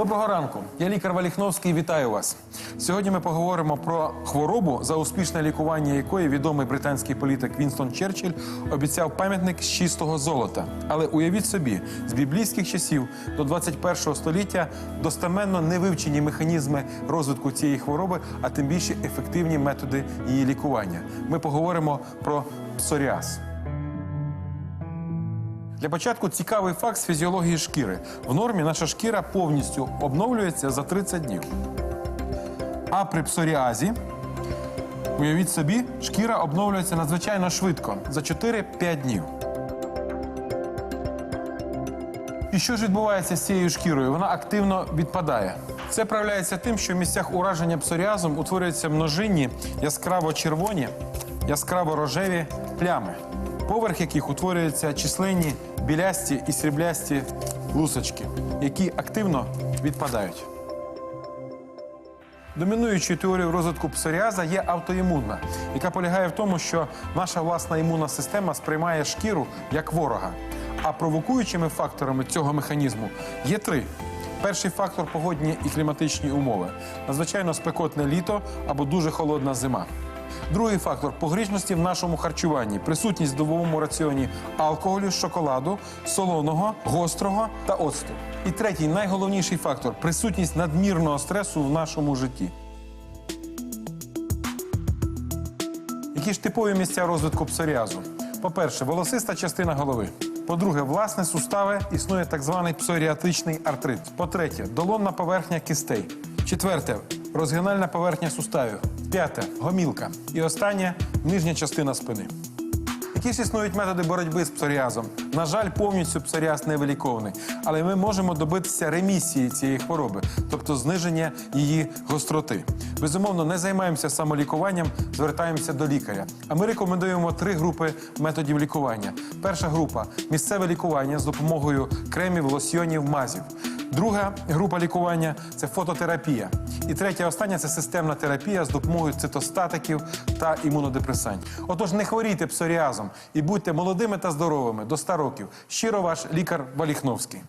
Доброго ранку. Я лікар Валіхновський. Вітаю вас. Сьогодні ми поговоримо про хворобу, за успішне лікування якої відомий британський політик Вінстон Черчилль обіцяв пам'ятник з чистого золота. Але уявіть собі, з біблійських часів до 21 століття достеменно не вивчені механізми розвитку цієї хвороби, а тим більше ефективні методи її лікування. Ми поговоримо про псоріаз. Для початку цікавий факт з фізіології шкіри. В нормі наша шкіра повністю обновлюється за 30 днів. А при псоріазі, уявіть собі, шкіра обновлюється надзвичайно швидко за 4-5 днів. І що ж відбувається з цією шкірою? Вона активно відпадає. Це проявляється тим, що в місцях ураження псоріазом утворюються множинні яскраво червоні, яскраво рожеві плями, поверх яких утворюються численні білясті і сріблясті лусочки, які активно відпадають. Домінуючою теорією розвитку псоріаза є автоімунна, яка полягає в тому, що наша власна імунна система сприймає шкіру як ворога. А провокуючими факторами цього механізму є три. Перший фактор погодні і кліматичні умови надзвичайно спекотне літо або дуже холодна зима. Другий фактор погрішності в нашому харчуванні, присутність в добовому раціоні алкоголю, шоколаду, солоного, гострого та оцту. І третій найголовніший фактор присутність надмірного стресу в нашому житті. Які ж типові місця розвитку псоріазу? По-перше, волосиста частина голови. По-друге, власне сустави існує так званий псоріатичний артрит. По-третє, долонна поверхня кістей. Четверте розгинальна поверхня суставів. П'яте гомілка. І останнє нижня частина спини. Які ж існують методи боротьби з псоріазом? На жаль, повністю псоріаз не виліковний, але ми можемо добитися ремісії цієї хвороби, тобто зниження її гостроти. Безумовно, не займаємося самолікуванням, звертаємося до лікаря. А ми рекомендуємо три групи методів лікування. Перша група місцеве лікування з допомогою кремів, лосьйонів, мазів. Друга група лікування це фототерапія. І третя, остання це системна терапія з допомогою цитостатиків та імунодепресань. Отож, не хворійте псоріазом і будьте молодими та здоровими до 100 років. Щиро ваш лікар Валіхновський.